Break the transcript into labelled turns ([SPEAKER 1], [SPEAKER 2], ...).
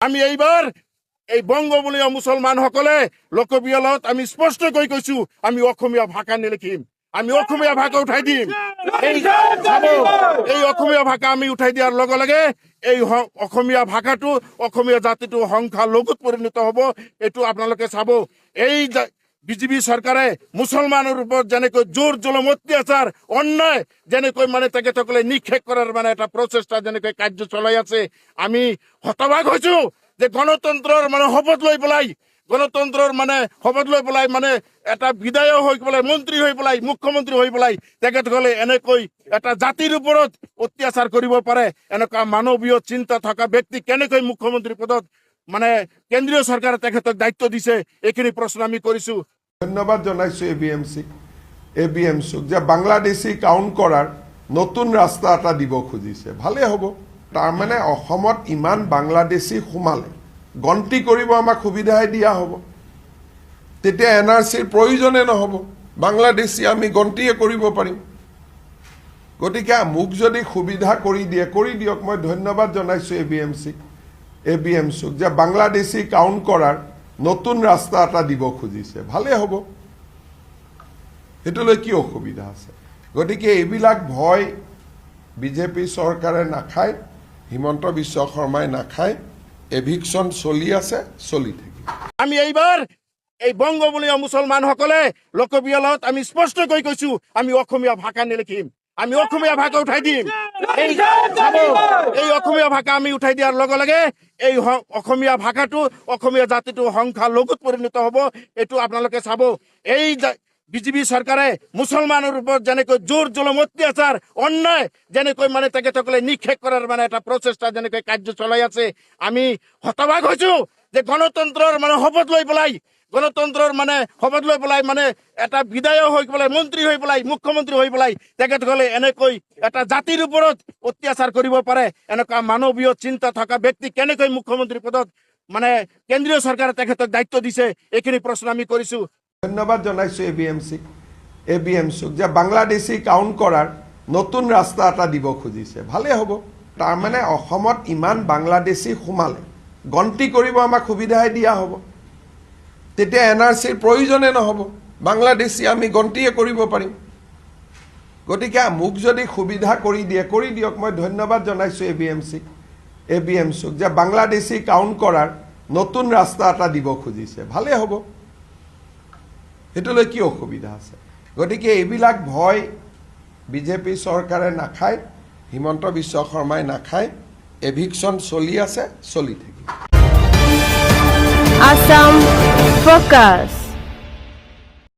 [SPEAKER 1] আমি এইবাৰ এই বংগবলীয় মুছলমান সকলে লোকপিয়লত আমি স্পষ্ট কৈ কৈছো, আমি অসমীয়া ভাষা নিলিখিম। আমি অসমীয়া ভাষা উঠাই দিম। এই এই অসমীয়া ভাষা আমি উঠাই দিয়াৰ লগে লগে এই অসমীয়া ভাষাটো, অসমীয়া জাতিটো সংখ্যা লঘুত পৰিণত হ'ব, এইটো আপোনালোকে চাব। এই বিজেপি চৰকাৰে মুছলমানৰ ওপৰত যেনেকৈ জোৰ জুলুম অত্যাচাৰ অন্যায়, যেনেকৈ মানে তাকে তেখেতসকলে নিক্ষেপ কৰাৰ মানে এটা প্ৰচেষ্টা, যেনেকৈ কাৰ্য চলাই আছে, আমি হতবাক হৈছো যে গণতন্ত্ৰৰ মানে শপত লৈ পেলাই, গণতন্ত্ৰৰ মানে শপত লৈ পেলাই মানে এটা বিধায়ক হৈ পেলাই, মন্ত্ৰী হৈ পেলাই, মুখ্যমন্ত্ৰী হৈ পেলাই তেখেতসকলে এনেকৈ এটা জাতিৰ ওপৰত অত্যাচাৰ কৰিব পাৰে। এনেকুৱা মানৱীয় চিন্তা থকা ব্যক্তি কেনেকৈ মুখ্যমন্ত্ৰী পদত মানে কেন্দ্ৰীয় চৰকাৰে তেখেতক দায়িত্ব দিছে, এইখিনি প্ৰশ্ন আমি কৰিছো।
[SPEAKER 2] ধন্যবাদ জনাইছো এ বি এম চিক এ বি এম চিক যে বাংলাদেশী কাউণ্ট কৰাৰ নতুন ৰাস্তা এটা দিব খুজিছে। ভালেই হ'ব। তাৰমানে অসমত ইমান বাংলাদেশী সোমালে। গন্তি কৰিব আমাক সুবিধাই দিয়া হ'ব। তেতিয়া এন আৰ চিৰ প্ৰয়োজনে নহ'ব। বাংলাদেশী আমি গন্তিয়ে কৰিব পাৰিম। গতিকে মোক যদি সুবিধা কৰি দিয়ে, কৰি দিয়ক। মই ধন্যবাদ জনাইছো এ বি এম চিক এ বি এম চিক যে বাংলাদেশী কাউণ্ট কৰাৰ নতুন ৰাস্তা এটা দিব খুজিছে। ভালেই হ'ব। সেইটোলৈ কি অসুবিধা আছে? গতিকে এইবিলাক ভয় বিজেপি চৰকাৰে নাখায়, হিমন্ত বিশ্ব শৰ্মাই নাখায়, এভিকশ্যন চলি আছে, চলি থাকিব।
[SPEAKER 1] আমি এইবাৰ এই বংগবলীয় মুছলমান সকলে লোকপিয়লত আমি স্পষ্ট কৈ কৈছো, আমি অসমীয়া ভাষা নিলিখিম। আমি অসমীয়া ভাষা উঠাই দিম। এই অসমীয়া ভাষা আমি উঠাই দিয়াৰ লগে লগে এই অসমীয়া ভাষাটো অসমীয়া জাতিটো সংখ্যা লঘুত পৰিণত হ'ব এইটো আপোনালোকে চাব। এই বিজেপি চৰকাৰে মুছলমানৰ ওপৰত যেনেকৈ জোৰ জলম অত্যাচাৰ অন্যায় যেনেকৈ মানে তেখেতসকলে নিক্ষেপ কৰাৰ মানে এটা প্ৰচেষ্টা যেনেকৈ কাৰ্য চলাই আছে আমি হতবাক হৈছো যে গণতন্ত্ৰৰ মানে শপত লৈ পেলাই গণতন্ত্ৰৰ মানে শপত লৈ পেলাই মানে এটা বিধায়ক হৈ পেলাই মন্ত্ৰী হৈ পেলাই মুখ্যমন্ত্ৰী হৈ পেলাই তেখেতসকলে এনেকৈ এটা জাতিৰ ওপৰত অত্যাচাৰ কৰিব পাৰে। এনেকুৱা মানৱীয় চিন্তা থকা ব্যক্তি কেনেকৈ মুখ্যমন্ত্ৰী পদত মানে কেন্দ্ৰীয় চৰকাৰে তেখেতক দায়িত্ব দিছে এইখিনি প্ৰশ্ন আমি কৰিছো।
[SPEAKER 2] ধন্যবাদ জনাইছো এ বি এম চিক এ বি এম চিক যে বাংলাদেশী কাউণ্ট কৰাৰ নতুন ৰাস্তা এটা দিব খুজিছে। ভালেই হ'ব। তাৰমানে অসমত ইমান বাংলাদেশী সোমালে গন্তি কৰিব আমাক সুবিধাই দিয়া হ'ব। তেতিয়া এন আৰ চিৰ প্ৰয়োজনে নহ'ব। বাংলাদেশী আমি গন্তিয়ে কৰিব পাৰিম। গতিকে মোক যদি সুবিধা কৰি দিয়ে কৰি দিয়ক মই ধন্যবাদ জনাইছো এ বি এম চিক এ বি এম চিক যে বাংলাদেশী কাউণ্ট কৰাৰ নতুন ৰাস্তা এটা দিব খুজিছে। ভালেই হ'ব। সেইটোলৈ কি অসুবিধা আছে? গতিকে এইবিলাক ভয় বিজেপি চৰকাৰে নাখায় হিমন্ত বিশ্ব শৰ্মাই নাখায় এভিকশ্যন চলি আছে চলি থাকিব।
[SPEAKER 3] Assam Focus.